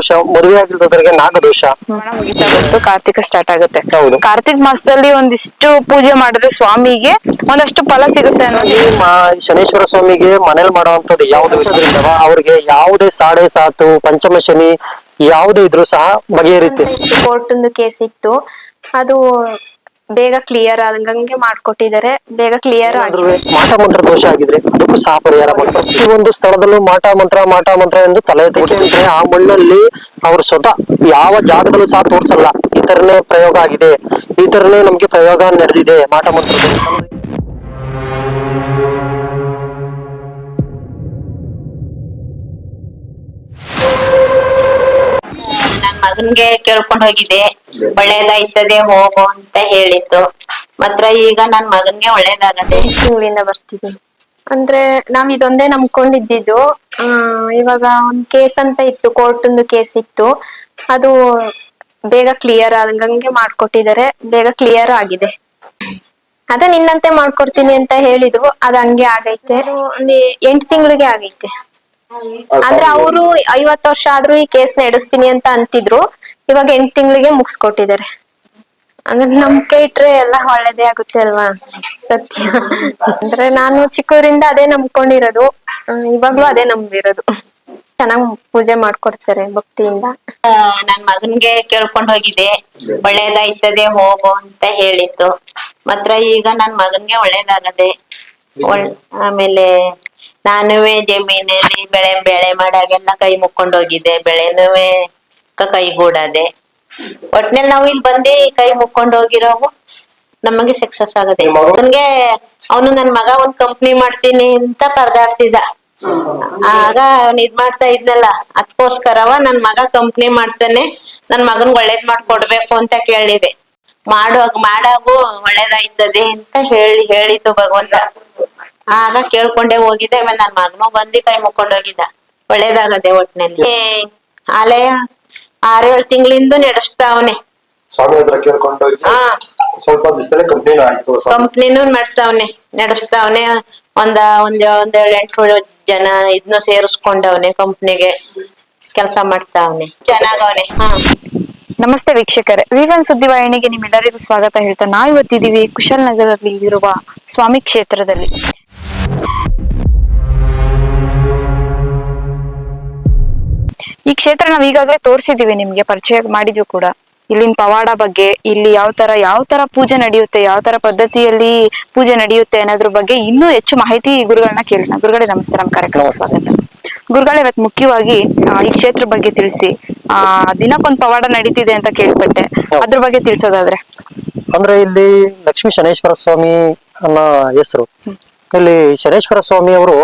ನಾಗದೋಷ ಮದುವೆ ಆಗಿರೋದ್ರಿಗೆ ನಾಗದೋಷ ಮುಗಿತಾ ಬಂತು ಕಾರ್ತಿಕ ಸ್ಟಾರ್ಟ್ ಆಗುತ್ತೆ. ಹೌದು. ಕಾರ್ತಿಕ್ ಮಾಸದಲ್ಲಿ ಒಂದಿಷ್ಟು ಪೂಜೆ ಮಾಡಿದ್ರೆ ಸ್ವಾಮಿಗೆ ಒಂದಷ್ಟು ಫಲ ಸಿಗುತ್ತೆ ಅನ್ನೋದು. ಈ ಮಾ- ಶನೇಶ್ವರ ಸ್ವಾಮಿಗೆ ಮನೇಲಿ ಮಾಡುವಂತದ್ದು ಯಾವ್ದು ಅವ್ರಿಗೆ ಯಾವುದೇ ಸಾಡೆ ಸಾತು ಪಂಚಮ ಶನಿ ಯಾವುದೇ ಇದ್ರು ಸಹ ಬಗೆಹರಿತೆ ಕೋರ್ಟೊಂದು ಕೇಸ್ ಇತ್ತು. ಅದು ಬೇಗ ಕ್ಲಿಯರ್ ಆದಂಗೆ ಮಾಡ್ಕೊಟ್ಟಿದ್ದಾರೆ. ಬೇಗ ಕ್ಲಿಯರ್ ಆಗಿದೆ. ಮಾಟ ಮಂತ್ರ ದೋಷ ಆಗಿದ್ರೆ ಅದಕ್ಕೂ ಸಹ ಪರಿಹಾರ ಮಾಡ್ತಾರೆ. ಈ ಒಂದು ಸ್ಥಳದಲ್ಲೂ ಮಾಟ ಮಂತ್ರ ಮಾಟ ಮಂತ್ರ ಎಂದು ತಲೆ ಎತ್ತುಕೊಂಡ್ರೆ ಆ ಮಣ್ಣಲ್ಲಿ ಅವ್ರ ಸ್ವತಃ ಯಾವ ಜಾಗದಲ್ಲೂ ಸಹ ತೋರ್ಸಲ್ಲ. ಈ ತರನೇ ಪ್ರಯೋಗ ಆಗಿದೆ. ಈ ತರನೇ ನಮ್ಗೆ ಪ್ರಯೋಗ ನಡೆದಿದೆ ಮಾಟ ಮಂತ್ರ ನನ್ ಮಗನ್ಗೆ ಕೇಳ್ಕೊಂಡ್ ಹೋಗಿದ್ದೆ ಒಳ್ಳೇದಾಯ್ತದೆ ಹೋಗು ಅಂತ ಹೇಳಿತ್ತು ಮಾತ್ರ ಈಗ ನನ್ ಮಗನ್ಗೆ ಒಳ್ಳೇದಾಗದೆ. ತಿಂಗಳಿಂದ ಬರ್ತಿದ್ದೀನಿ. ಅಂದ್ರೆ ನಾವ್ ಇದೊಂದೇ ನಂಬ್ಕೊಂಡಿದ್ದು ಆ ಇವಾಗ ಒಂದ್ ಕೇಸ್ ಅಂತ ಇತ್ತು ಕೋರ್ಟ್ ಒಂದು ಕೇಸ್ ಇತ್ತು. ಅದು ಬೇಗ ಕ್ಲಿಯರ್ ಆದಂಗೆ ಮಾಡ್ಕೊಟ್ಟಿದ್ದಾರೆ ಬೇಗ ಕ್ಲಿಯರ್ ಆಗಿದೆ. ಅದ ನಿನ್ನಂತೆ ಮಾಡ್ಕೊಡ್ತೀನಿ ಅಂತ ಹೇಳಿದ್ರು ಅದ್ ಹಂಗೆ ಆಗೈತೆ. ಅದು ಒಂದ್ ಎಂಟ್ ತಿಂಗಳಿಗೆ ಆಗೈತೆ. ಅಂದ್ರೆ ಅವರು ಐವತ್ ವರ್ಷ ಆದ್ರೂ ಈ ಕೇಸ್ ನಡೆಸ್ತೀನಿ ಅಂತ ಅಂತಿದ್ರು. ಇವಾಗ ಎಂಟ್ ತಿಂಗಳಿಗೆ ಮುಗಿಸ್ಕೊಟ್ಟಿದ್ದಾರೆ ಅಂದ್ರೆ ನಂಬಿಕೆ ಇಟ್ರೆ ಎಲ್ಲ ಒಳ್ಳೇದೇ ಆಗುತ್ತೆ ಅಲ್ವಾ? ಸತ್ಯ. ಅಂದ್ರೆ ನಾನು ಚಿಕ್ಕವರಿಂದ ಅದೇ ನಂಬ್ಕೊಂಡಿರೋದು. ಇವಾಗ್ಲೂ ಅದೇ ನಂಬಿರೋದು. ಚೆನ್ನಾಗ್ ಪೂಜೆ ಮಾಡ್ಕೊಡ್ತಾರೆ ಭಕ್ತಿಯಿಂದ. ನನ್ ಮಗನ್ಗೆ ಕೇಳ್ಕೊಂಡ್ ಹೋಗಿದ್ದೆ ಒಳ್ಳೇದಾಯ್ತದೆ, ಹೋಗು ಅಂತ ಹೇಳಿತ್ತು ಮಾತ್ರ ಈಗ ನನ್ ಮಗನ್ಗೆ ಒಳ್ಳೇದಾಗದೆ. ಒಳ್- ಆಮೇಲೆ ನಾನುವೆ ಜಮೀನಲ್ಲಿ ಬೆಳೆ ಬೆಳೆ ಮಾಡಾಗೆಲ್ಲ ಕೈ ಮುಕ್ಕೊಂಡ್ ಹೋಗಿದ್ದೆ ಬೆಳೆನುವೆ ಕೈಗೂಡದೆ ಒಟ್ನಲ್ಲಿ ನಾವು ಇಲ್ಲಿ ಬಂದು ಕೈ ಮುಕ್ಕೊಂಡು ಹೋಗಿರೋವು ನಮಗೆ ಸಕ್ಸಸ್ ಆಗದೆ. ಅವನ್ಗೆ ಅವನು ನನ್ ಮಗ ಒಂದ್ ಕಂಪ್ನಿ ಮಾಡ್ತೀನಿ ಅಂತ ಪರದಾಡ್ತಿದ್ದ. ಆಗ ಅವ್ನ್ ಇದ್ ಮಾಡ್ತಾ ಇದ್ನಲ್ಲ ಅದಕ್ಕೋಸ್ಕರವ ನನ್ ಮಗ ಕಂಪ್ನಿ ಮಾಡ್ತಾನೆ ನನ್ ಮಗನ್ ಒಳ್ಳೇದ್ ಮಾಡ್ಕೊಡ್ಬೇಕು ಅಂತ ಕೇಳಿದೆ. ಮಾಡುವಾಗ ಮಾಡಾಗು ಒಳ್ಳೇದಾಯ್ತದೆ ಅಂತ ಹೇಳಿ ಹೇಳಿದ್ದು ಭಗವಂತ. ಆಗ ಕೇಳ್ಕೊಂಡೆ ಹೋಗಿದ್ದೆ ಆಮೇಲೆ ನನ್ ಮಗನು ಬಂದಿ ಕೈ ಮುಕ್ಕೊಂಡೋಗಿದ್ದ ಒಳ್ಳೇದಾಗದೆ ಒಟ್ನಲ್ಲಿ. ಆಲಯ ಆರೇಳ್ ತಿಂಗಳಿಂದ ನಡೆಸ್ತಾವನೆ ಸ್ವಾಮಿ ಹತ್ರ ಕೇಳ್ಕೊಂಡು ಹಾ. ಸ್ವಲ್ಪ ದಿವಸದಲ್ಲೇ ಕಂಪ್ನಿ ಆಯ್ತು ಕಂಪ್ನಿನೂ ಮಾಡ್ತಾವನೆ ನಡೆಸ್ತಾವನೆ ಒಂದ ಒಂದ್ ಒಂದ್ ಏಳ್ ಎಂಟು ಜನ ಇದ್ನು ಸೇರಿಸ್ಕೊಂಡವನೆ ಕಂಪ್ನಿಗೆ ಕೆಲಸ ಮಾಡ್ತಾವನೆ ಚೆನ್ನಾಗವನೆ ಹಾ. ನಮಸ್ತೆ ವೀಕ್ಷಕರೇ. ವಿವನ್ ಸುದ್ದಿವಾಹಿನಿಗೆ ನಿಮ್ಮೆಲ್ಲರಿಗೂ ಸ್ವಾಗತ ಹೇಳ್ತಾ ನಾವು ಇವತ್ತಿದ್ದೀವಿ ಕುಶಾಲನಗರದಲ್ಲಿ ಇರುವ ಸ್ವಾಮಿ ಕ್ಷೇತ್ರದಲ್ಲಿ. ಕ್ಷೇತ್ರ ನಾವ್ ಈಗಾಗಲೇ ತೋರಿಸಿದೀವಿ ನಿಮ್ಗೆ ಪರಿಚಯ ಮಾಡಿದ್ವಿ ಕೂಡ. ಇಲ್ಲಿನ ಪವಾಡ ಬಗ್ಗೆ ಇಲ್ಲಿ ಯಾವ ತರ ಯಾವ ತರ ಪೂಜೆ ನಡೆಯುತ್ತೆ ಯಾವ ತರ ಪದ್ಧತಿಯಲ್ಲಿ ಪೂಜೆ ನಡೆಯುತ್ತೆ ಅನ್ನೋದ್ರ ಬಗ್ಗೆ ಇನ್ನೂ ಹೆಚ್ಚು ಮಾಹಿತಿ ಗುರುಗಳನ್ನ ಕೇಳೋಣ. ಗುರುಗಳೇ ನಮಸ್ತೆ ನಮ್ಮ ಕಾರ್ಯಕ್ರಮ. ಸ್ವಾಗತ ಗುರುಗಳೇ ಇವತ್ತು ಮುಖ್ಯವಾಗಿ ಈ ಕ್ಷೇತ್ರ ಬಗ್ಗೆ ತಿಳಿಸಿ. ಆ ದಿನಕ್ಕೊಂದ್ ಪವಾಡ ನಡೀತಿದೆ ಅಂತ ಕೇಳ್ಪಟ್ಟೆ. ಅದ್ರ ಬಗ್ಗೆ ತಿಳಿಸೋದಾದ್ರೆ. ಅಂದ್ರೆ ಇಲ್ಲಿ ಲಕ್ಷ್ಮೀ ಶನೇಶ್ವರ ಸ್ವಾಮಿ ಅನ್ನೋ ಹೆಸರು. ಇಲ್ಲಿ ಶನೇಶ್ವರ ಸ್ವಾಮಿ ಅವರು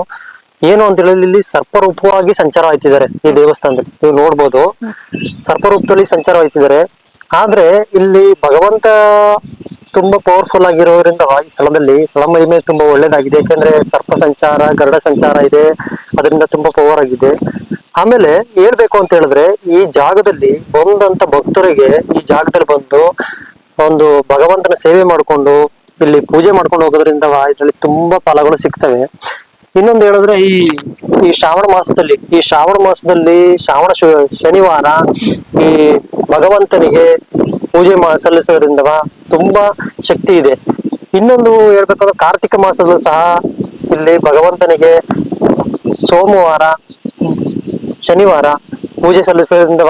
ಏನು ಅಂತ ಹೇಳಿದ್ರೆ ಇಲ್ಲಿ ಸರ್ಪರೂಪವಾಗಿ ಸಂಚಾರ ಆಯ್ತಿದ್ದಾರೆ ಈ ದೇವಸ್ಥಾನದಲ್ಲಿ. ನೀವು ನೋಡ್ಬೋದು, ಸರ್ಪರೂಪದಲ್ಲಿ ಸಂಚಾರ ಆಯ್ತಿದ್ದಾರೆ ಆದ್ರೆ ಇಲ್ಲಿ ಭಗವಂತ ತುಂಬಾ ಪವರ್ಫುಲ್ ಆಗಿರೋದ್ರಿಂದ ಈ ಸ್ಥಳದಲ್ಲಿ ಸ್ಥಳ ಮಹಿಮೆ ತುಂಬಾ ಒಳ್ಳೇದಾಗಿದೆ. ಯಾಕಂದ್ರೆ ಸರ್ಪ ಸಂಚಾರ, ಗರುಡ ಸಂಚಾರ ಇದೆ. ಅದರಿಂದ ತುಂಬಾ ಪವರ್ ಆಗಿದೆ. ಆಮೇಲೆ ಹೇಳ್ಬೇಕು ಅಂತ ಹೇಳಿದ್ರೆ, ಈ ಜಾಗದಲ್ಲಿ ಬಂದಂತ ಭಕ್ತರಿಗೆ ಈ ಜಾಗದಲ್ಲಿ ಬಂದು ಒಂದು ಭಗವಂತನ ಸೇವೆ ಮಾಡಿಕೊಂಡು, ಇಲ್ಲಿ ಪೂಜೆ ಮಾಡ್ಕೊಂಡು ಹೋಗೋದ್ರಿಂದ ಇದರಲ್ಲಿ ತುಂಬಾ ಫಲಗಳು ಸಿಗ್ತವೆ. ಇನ್ನೊಂದು ಹೇಳಿದ್ರೆ ಈ ಈ ಶ್ರಾವಣ ಮಾಸದಲ್ಲಿ, ಈ ಶ್ರಾವಣ ಮಾಸದಲ್ಲಿ ಶ್ರಾವಣ ಶನಿವಾರ ಈ ಭಗವಂತನಿಗೆ ಪೂಜೆ ಮಾ, ಸಲ್ಲಿಸೋದ್ರಿಂದ ತುಂಬಾ ಶಕ್ತಿ ಇದೆ. ಇನ್ನೊಂದು ಹೇಳ್ಬೇಕಂದ್ರೆ ಕಾರ್ತಿಕ ಮಾಸದಲ್ಲೂ ಸಹ ಇಲ್ಲಿ ಭಗವಂತನಿಗೆ ಸೋಮವಾರ, ಶನಿವಾರ ಪೂಜೆ ಸಲ್ಲಿಸೋದ್ರಿಂದ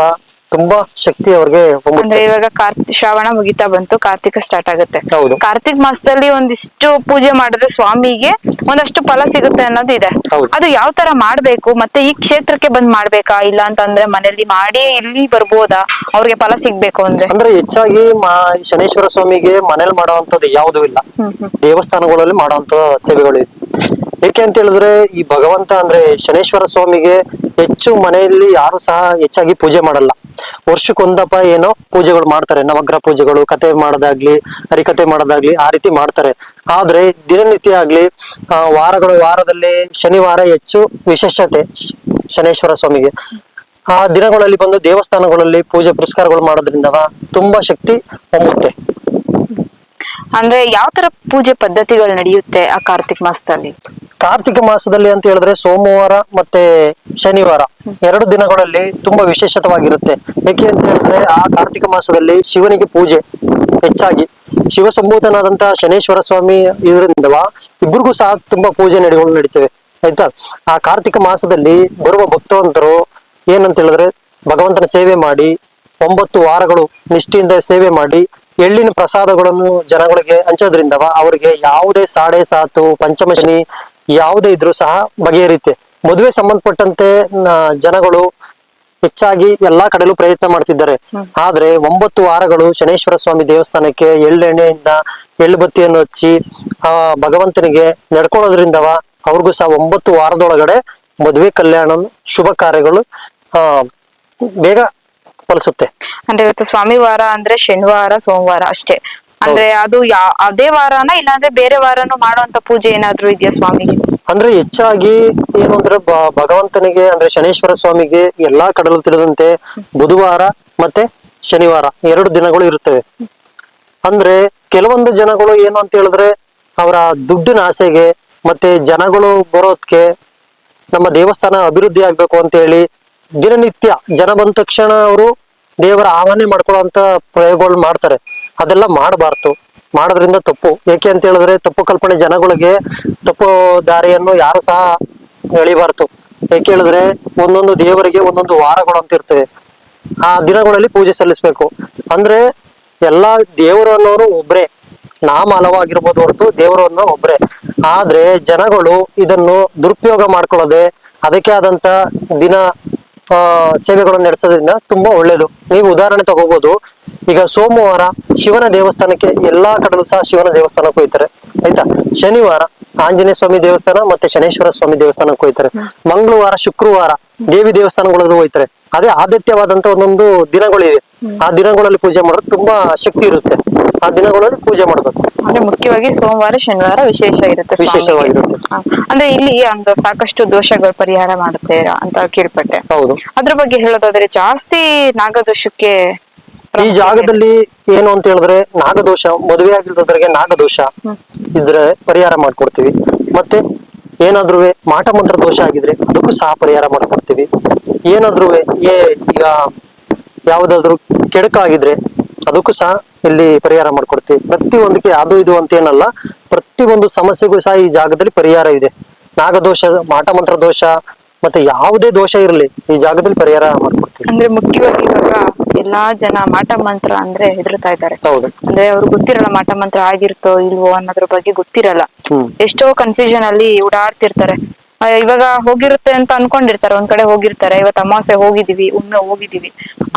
ತುಂಬಾ ಶಕ್ತಿ ಅವ್ರಿಗೆ ಅಂದ್ರೆ ಇವಾಗ ಕಾರ್ತಿ ಶ್ರಾವಣ ಮುಗಿತಾ ಬಂತು ಕಾರ್ತಿಕ ಸ್ಟಾರ್ಟ್ ಆಗುತ್ತೆ. ಹೌದು. ಕಾರ್ತಿಕ್ ಮಾಸದಲ್ಲಿ ಒಂದಿಷ್ಟು ಪೂಜೆ ಮಾಡಿದ್ರೆ ಸ್ವಾಮಿಗೆ ಒಂದಷ್ಟು ಫಲ ಸಿಗುತ್ತೆ ಅನ್ನೋದು ಇದೆ. ಹೌದು. ಅದು ಯಾವ ತರ ಮಾಡ್ಬೇಕು ಮತ್ತೆ ಈ ಕ್ಷೇತ್ರಕ್ಕೆ ಬಂದ್ ಮಾಡ್ಬೇಕಾ? ಇಲ್ಲ ಅಂತಂದ್ರೆ ಮನೇಲಿ ಮಾಡಿ ಇಲ್ಲಿ ಬರ್ಬೋದಾ? ಅವ್ರಿಗೆ ಫಲ ಸಿಗ್ಬೇಕು ಅಂದ್ರೆ. ಅಂದ್ರೆ ಹೆಚ್ಚಾಗಿ ಮಾ ಶನೇಶ್ವರ ಸ್ವಾಮಿಗೆ ಮನೇಲಿ ಮಾಡುವಂತದ್ದು ಯಾವುದೂ ಇಲ್ಲ. ದೇವಸ್ಥಾನಗಳಲ್ಲಿ ಮಾಡುವಂತ ಸೇವೆಗಳು. ಏಕೆ ಅಂತ ಹೇಳಿದ್ರೆ ಈ ಭಗವಂತ ಅಂದ್ರೆ ಶನೇಶ್ವರ ಸ್ವಾಮಿಗೆ ಹೆಚ್ಚು ಮನೆಯಲ್ಲಿ ಯಾರು ಸಹ ಹೆಚ್ಚಾಗಿ ಪೂಜೆ ಮಾಡಲ್ಲ. ವರ್ಷಕ್ಕೊಂದಪ್ಪ ಏನೋ ಪೂಜೆಗಳು ಮಾಡ್ತಾರೆ. ನವಗ್ರಹ ಪೂಜೆಗಳು ಕತೆ ಮಾಡೋದಾಗ್ಲಿ ಹರಿಕತೆ ಮಾಡೋದಾಗ್ಲಿ ಆ ರೀತಿ ಮಾಡ್ತಾರೆ. ಆದ್ರೆ ದಿನನಿತ್ಯ ಆಗ್ಲಿ ವಾರಗಳು, ವಾರದಲ್ಲಿ ಶನಿವಾರ ಹೆಚ್ಚು ವಿಶೇಷತೆ ಶನೇಶ್ವರ ಸ್ವಾಮಿಗೆ. ಆ ದಿನಗಳಲ್ಲಿ ಬಂದು ದೇವಸ್ಥಾನಗಳಲ್ಲಿ ಪೂಜೆ ಪುರಸ್ಕಾರಗಳು ಮಾಡೋದ್ರಿಂದ ತುಂಬಾ ಶಕ್ತಿ ಹೊಮ್ಮುತ್ತೆ ಅಂದ್ರೆ ಯಾವ ತರ ಪೂಜೆ ಪದ್ಧತಿಗಳು ನಡೆಯುತ್ತೆ ಆ ಕಾರ್ತಿಕ್ ಮಾಸದಲ್ಲಿ? ಕಾರ್ತಿಕ ಮಾಸದಲ್ಲಿ ಅಂತ ಹೇಳಿದ್ರೆ ಸೋಮವಾರ ಮತ್ತೆ ಶನಿವಾರ, ಎರಡು ದಿನಗಳಲ್ಲಿ ತುಂಬಾ ವಿಶೇಷತವಾಗಿರುತ್ತೆ. ಯಾಕೆ ಅಂತ ಹೇಳಿದ್ರೆ ಆ ಕಾರ್ತಿಕ ಮಾಸದಲ್ಲಿ ಶಿವನಿಗೆ ಪೂಜೆ ಹೆಚ್ಚಾಗಿ. ಶಿವ ಸಂಭೂತನಾದಂತಹ ಶನೇಶ್ವರ ಸ್ವಾಮಿ ಇದರಿಂದ ಇಬ್ಬರಿಗೂ ಸಹ ತುಂಬಾ ಪೂಜೆ ನಡೆಗಳು ನಡೀತೇವೆ, ಆಯ್ತಾ? ಆ ಕಾರ್ತಿಕ ಮಾಸದಲ್ಲಿ ಬರುವ ಭಕ್ತವಂತರು ಏನಂತ ಹೇಳಿದ್ರೆ ಭಗವಂತನ ಸೇವೆ ಮಾಡಿ, ಒಂಬತ್ತು ವಾರಗಳು ನಿಷ್ಠೆಯಿಂದ ಸೇವೆ ಮಾಡಿ ಎಳ್ಳಿನ ಪ್ರಸಾದಗಳನ್ನು ಜನಗಳಿಗೆ ಹಂಚೋದ್ರಿಂದ ಅವರಿಗೆ ಯಾವುದೇ ಸಾಡೆ ಸಾತು ಪಂಚಮಶನಿ ಯಾವುದೇ ಇದ್ರೂ ಸಹ ಬಗೆಹರಿಯುತ್ತೆ. ಮದುವೆ ಸಂಬಂಧಪಟ್ಟಂತೆ ಜನಗಳು ಹೆಚ್ಚಾಗಿ ಎಲ್ಲಾ ಕಡೆಲೂ ಪ್ರಯತ್ನ ಮಾಡ್ತಿದ್ದಾರೆ. ಆದ್ರೆ ಒಂಬತ್ತು ವಾರಗಳು ಶನೇಶ್ವರ ಸ್ವಾಮಿ ದೇವಸ್ಥಾನಕ್ಕೆ ಎಳ್ಳೆಣ್ಣೆಯಿಂದ ಎಳ್ಳು ಬತ್ತಿಯನ್ನು ಹಚ್ಚಿ ಆ ಭಗವಂತನಿಗೆ ನಡ್ಕೊಳ್ಳೋದ್ರಿಂದವ ಅವ್ರಿಗೂ ಸಹ ಒಂಬತ್ತು ವಾರದೊಳಗಡೆ ಮದುವೆ ಕಲ್ಯಾಣ ಶುಭ ಕಾರ್ಯಗಳು ಆ ಬೇಗ ಫಲಿಸುತ್ತೆ. ಅಂದ್ರೆ ಇವತ್ತು ಸ್ವಾಮಿ ವಾರ ಅಂದ್ರೆ ಶನಿವಾರ ಸೋಮವಾರ ಅಷ್ಟೇ. ಅಂದ್ರೆ ಅದು ಯಾ ಅದೇ ವಾರನ ಇಲ್ಲಾಂದ್ರೆ ಬೇರೆ ವಾರನು ಮಾಡುವಂತ ಪೂಜೆ ಏನಾದ್ರು ಇದೆಯಾ ಸ್ವಾಮಿಗೆ? ಅಂದ್ರೆ ಹೆಚ್ಚಾಗಿ ಏನು ಅಂದ್ರೆ ಬ- ಭಗವಂತನಿಗೆ ಅಂದ್ರೆ ಶನೇಶ್ವರ ಸ್ವಾಮಿಗೆ ಎಲ್ಲಾ ಕಡಲು ತಿಳಿದಂತೆ ಬುಧವಾರ ಮತ್ತೆ ಶನಿವಾರ ಎರಡು ದಿನಗಳು ಇರುತ್ತವೆ. ಅಂದ್ರೆ ಕೆಲವೊಂದು ಜನಗಳು ಏನು ಅಂತ ಹೇಳಿದ್ರೆ ಅವರ ದುಡ್ಡಿನ ಆಸೆಗೆ ಮತ್ತೆ ಜನಗಳು ಬರೋದಕ್ಕೆ ನಮ್ಮ ದೇವಸ್ಥಾನ ಅಭಿವೃದ್ಧಿ ಆಗ್ಬೇಕು ಅಂತ ಹೇಳಿ ದಿನನಿತ್ಯ ಜನ ಬಂದ ತಕ್ಷಣ ಅವರು ದೇವರ ಆಹ್ವಾನ ಮಾಡ್ಕೊಳ್ಳುವಂತ ಪ್ರಯೋಗಗಳು ಮಾಡ್ತಾರೆ. ಅದೆಲ್ಲ ಮಾಡಬಾರ್ದು. ಮಾಡೋದ್ರಿಂದ ತಪ್ಪು. ಏಕೆ ಅಂತ ಹೇಳಿದ್ರೆ ತಪ್ಪು ಕಲ್ಪನೆ ಜನಗಳಿಗೆ ತಪ್ಪು ದಾರಿಯನ್ನು ಯಾರು ಸಹ ಎಳಿಬಾರ್ದು. ಏಕೆ ಹೇಳಿದ್ರೆ ಒಂದೊಂದು ದೇವರಿಗೆ ಒಂದೊಂದು ವಾರಗಳು ಅಂತ ಇರ್ತವೆ ಆ ದಿನಗಳಲ್ಲಿ ಪೂಜೆ ಸಲ್ಲಿಸ್ಬೇಕು. ಅಂದ್ರೆ ಎಲ್ಲಾ ದೇವರು ಅನ್ನೋರು ಒಬ್ರೇ. ನಾಮ ಹಲವಾಗಿರ್ಬೋದು ಹೊರತು ದೇವರು ಅನ್ನೋ ಒಬ್ರೇ. ಆದ್ರೆ ಜನಗಳು ಇದನ್ನು ದುರುಪಯೋಗ ಮಾಡ್ಕೊಳ್ಳದೆ ಅದಕ್ಕೆ ಆದಂತ ದಿನ ಸೇವೆಗಳನ್ನು ನಡೆಸೋದ್ರಿಂದ ತುಂಬಾ ಒಳ್ಳೇದು. ನೀವು ಉದಾಹರಣೆ ತಗೋಬಹುದು ಈಗ ಸೋಮವಾರ ಶಿವನ ದೇವಸ್ಥಾನಕ್ಕೆ ಎಲ್ಲಾ ಕಡೆಲೂ ಸಹ ಶಿವನ ದೇವಸ್ಥಾನಕ್ಕೆ ಹೋಗ್ತಾರೆ ಆಯ್ತಾ? ಶನಿವಾರ ಆಂಜನೇಯ ಸ್ವಾಮಿ ದೇವಸ್ಥಾನ ಮತ್ತೆ ಶನೇಶ್ವರ ಸ್ವಾಮಿ ದೇವಸ್ಥಾನಕ್ಕೆ ಹೋಗ್ತಾರೆ ಮಂಗಳವಾರ ಶುಕ್ರವಾರ ದೇವಿ ದೇವಸ್ಥಾನಗಳಲ್ಲೂ ಹೋಗ್ತಾರೆ ಅದೇ ಆದಿತ್ಯವಾದಂತ ಒಂದೊಂದು ದಿನಗಳಿವೆ ಆ ದಿನಗಳಲ್ಲಿ ಪೂಜೆ ಮಾಡೋದು ತುಂಬಾ ಶಕ್ತಿ ಇರುತ್ತೆ. ಆ ದಿನಗಳಲ್ಲಿ ಪೂಜೆ ಮಾಡ್ಬೇಕು ಅಂದ್ರೆ ಮುಖ್ಯವಾಗಿ ಸೋಮವಾರ ಶನಿವಾರ ವಿಶೇಷ ಇರುತ್ತೆ ಸ್ವಾಮಿಗೆ. ವಿಶೇಷವಾಗಿರುತ್ತೆ. ಹ. ಅಂದ್ರೆ ಇಲ್ಲಿ ಒಂದು ಸಾಕಷ್ಟು ದೋಷಗಳು ಪರಿಹಾರ ಮಾಡುತ್ತೆ ಅಂತ ಕೇಳ್ಪಟ್ಟೆ ಹೌದು ಅದ್ರ ಬಗ್ಗೆ ಹೇಳೋದಾದ್ರೆ ಜಾಸ್ತಿ ನಾಗದೋಷಕ್ಕೆ ಈ ಜಾಗದಲ್ಲಿ ಏನು ಅಂತ ಹೇಳಿದ್ರೆ ನಾಗದೋಷ ಮದುವೆ ಆಗಿರೋದ್ರಿಗೆ ನಾಗದೋಷ ಇದ್ರೆ ಪರಿಹಾರ ಮಾಡ್ಕೊಡ್ತೀವಿ ಮತ್ತೆ ಏನಾದ್ರೂ ಮಾಟ ಮಂತ್ರ ದೋಷ ಆಗಿದ್ರೆ ಅದಕ್ಕೂ ಸಹ ಪರಿಹಾರ ಮಾಡ್ಕೊಡ್ತೀವಿ ಏನಾದ್ರೂ ಏ ಈಗ ಯಾವ್ದಾದ್ರು ಕೆಡಕಾಗಿದ್ರೆ ಅದಕ್ಕೂ ಸಹ ಇಲ್ಲಿ ಪರಿಹಾರ ಮಾಡ್ಕೊಡ್ತೀವಿ. ಪ್ರತಿ ಒಂದಕ್ಕೆ ಅದು ಇದು ಅಂತ ಏನಲ್ಲ ಪ್ರತಿ ಒಂದು ಸಮಸ್ಯೆಗೂ ಸಹ ಈ ಜಾಗದಲ್ಲಿ ಪರಿಹಾರ ಇದೆ. ನಾಗದೋಷ ಮಾಟ ಮಂತ್ರ ದೋಷ ಮತ್ತೆ ಯಾವುದೇ ದೋಷ ಇರಲಿ ಈ ಜಾಗದಲ್ಲಿ ಪರಿಹಾರ ಮಾಡ್ಕೊಡ್ತೀವಿ. ಅಂದ್ರೆ ಮುಖ್ಯವಾಗಿ ಇವಾಗ ಎಲ್ಲಾ ಜನ ಮಾಟ ಮಂತ್ರ ಅಂದ್ರೆ ಹೆದರ್ತಾ ಇದ್ದಾರೆ. ಹೌದು. ಅಂದ್ರೆ ಅವ್ರು ಗೊತ್ತಿರಲ್ಲ ಮಾಟ ಮಂತ್ರ ಆಗಿರ್ತೋ ಇಲ್ವೋ ಅನ್ನೋದ್ರ ಬಗ್ಗೆ ಗೊತ್ತಿರಲ್ಲ. ಎಷ್ಟೋ ಕನ್ಫ್ಯೂಷನ್ ಅಲ್ಲಿ ಓಡಾಡ್ತಿರ್ತಾರೆ. ಇವಾಗ ಹೋಗಿರುತ್ತೆ ಅಂತ ಅನ್ಕೊಂಡಿರ್ತಾರೆ. ಒಂದ್ ಕಡೆ ಹೋಗಿರ್ತಾರೆ. ಇವತ್ತು ಅಮಾವಾಸ್ಯೆ ಹೋಗಿದೀವಿ ಒಮ್ಮೆ ಹೋಗಿದೀವಿ.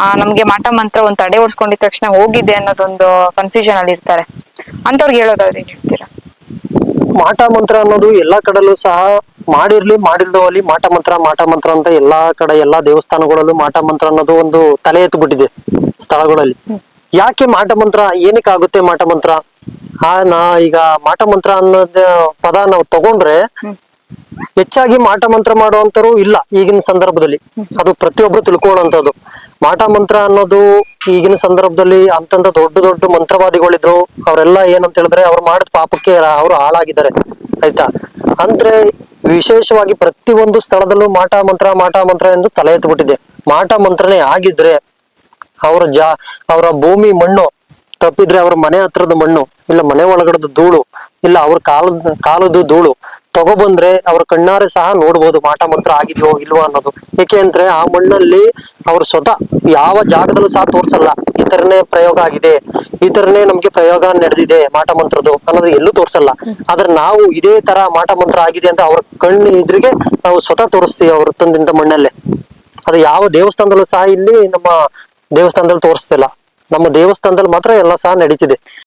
ಆ ನಮ್ಗೆ ಮಾಟ ಮಂತ್ರ ಒಂದ್ ತಡೆ ಓಡಿಸ್ಕೊಂಡಿದ ತಕ್ಷಣ ಹೋಗಿದೆ ಅನ್ನೋದೊಂದು ಕನ್ಫ್ಯೂಷನ್ ಅಲ್ಲಿ ಇರ್ತಾರೆ. ಅಂತವ್ರಿಗೆ ಹೇಳೋದಾದ್ರೆ ಏನ್ ಹೇಳ್ತೀರಾ? ಮಾಟ ಮಂತ್ರ ಅನ್ನೋದು ಎಲ್ಲಾ ಕಡೆಲೂ ಸಹ ಮಾಡಿರ್ಲಿ ಮಾಡಿಲ್ದೋ ಅಲ್ಲಿ ಮಾಟ ಮಂತ್ರ ಮಾಟ ಮಂತ್ರ ಅಂತ ಎಲ್ಲಾ ಕಡೆ ಎಲ್ಲಾ ದೇವಸ್ಥಾನಗಳಲ್ಲೂ ಮಾಟ ಮಂತ್ರ ಅನ್ನೋದು ಒಂದು ತಲೆ ಎತ್ತು ಬಿಟ್ಟಿದೆ ಸ್ಥಳಗಳಲ್ಲಿ ಯಾಕೆ ಮಾಟ ಮಂತ್ರ? ಏನಕ್ಕೆ ಆಗುತ್ತೆ ಮಾಟ ಮಂತ್ರ? ಆ ನಾ ಈಗ ಮಾಟ ಮಂತ್ರ ಅನ್ನೋದ ಪದ ನಾವು ತಗೊಂಡ್ರೆ ಹೆಚ್ಚಾಗಿ ಮಾಟ ಮಂತ್ರ ಮಾಡುವಂತರು ಇಲ್ಲ ಈಗಿನ ಸಂದರ್ಭದಲ್ಲಿ. ಅದು ಪ್ರತಿಯೊಬ್ರು ತಿಳ್ಕೊಳ್ಳುವಂತದ್ದು ಮಾಟ ಮಂತ್ರ ಅನ್ನೋದು ಈಗಿನ ಸಂದರ್ಭದಲ್ಲಿ ಅಂತಂತ ದೊಡ್ಡ ದೊಡ್ಡ ಮಂತ್ರವಾದಿಗಳಿದ್ರು, ಅವರೆಲ್ಲ ಏನಂತ ಹೇಳಿದ್ರೆ ಅವ್ರು ಮಾಡಿದ ಪಾಪಕ್ಕೆ ಅವರು ಹಾಳಾಗಿದ್ದಾರೆ. ಆಯ್ತಾ? ಅಂದ್ರೆ ವಿಶೇಷವಾಗಿ ಪ್ರತಿ ಒಂದು ಸ್ಥಳದಲ್ಲೂ ಮಾಟ ಮಂತ್ರ ಮಾಟ ಮಂತ್ರ ಎಂದು ತಲೆ ಎತ್ಬಿಟ್ಟಿದೆ. ಮಾಟ ಮಂತ್ರನೇ ಆಗಿದ್ರೆ ಅವರ ಜಾ, ಅವರ ಭೂಮಿ ಮಣ್ಣು, ತಪ್ಪಿದ್ರೆ ಅವ್ರ ಮನೆ ಹತ್ರದ ಮಣ್ಣು, ಇಲ್ಲ ಮನೆ ಒಳಗಡೆದು ಧೂಳು, ಇಲ್ಲ ಅವ್ರ ಕಾಲದ ಕಾಲದ ಧೂಳು ತಗೊಬಂದ್ರೆ ಅವ್ರ ಕಣ್ಣಾರೆ ಸಹ ನೋಡ್ಬೋದು ಮಾಟ ಮಂತ್ರ ಆಗಿದ್ಯೋ ಇಲ್ವೋ ಅನ್ನೋದು. ಏಕೆ ಅಂದ್ರೆ ಆ ಮಣ್ಣಲ್ಲಿ ಅವ್ರ ಸ್ವತಃ ಯಾವ ಜಾಗದಲ್ಲೂ ಸಹ ತೋರ್ಸಲ್ಲ. ಈ ತರನೇ ಪ್ರಯೋಗ ಆಗಿದೆ. ಈ ತರನೇ ನಮ್ಗೆ ಪ್ರಯೋಗ ನಡೆದಿದೆ ಮಾಟ ಮಂತ್ರದ್ದು ಅನ್ನೋದು ಎಲ್ಲೂ ತೋರ್ಸಲ್ಲ. ಆದ್ರೆ ನಾವು ಇದೇ ತರ ಮಾಟ ಮಂತ್ರ ಆಗಿದೆ ಅಂತ ಅವ್ರ ಕಣ್ಣು ಇದ್ರಿಗೆ ನಾವು ಸ್ವತಃ ತೋರಿಸ್ತೀವಿ ಅವ್ರ ತಂದಿಂದ ಮಣ್ಣಲ್ಲೇ. ಅದು ಯಾವ ದೇವಸ್ಥಾನದಲ್ಲೂ ಸಹ ಇಲ್ಲಿ ನಮ್ಮ ದೇವಸ್ಥಾನದಲ್ಲಿ ತೋರಿಸ್ತಿಲ್ಲ. ನಮ್ಮ ದೇವಸ್ಥಾನದಲ್ಲಿ ಮಾತ್ರ ಎಲ್ಲ ಸಹ ನಡೀತಿದೆ.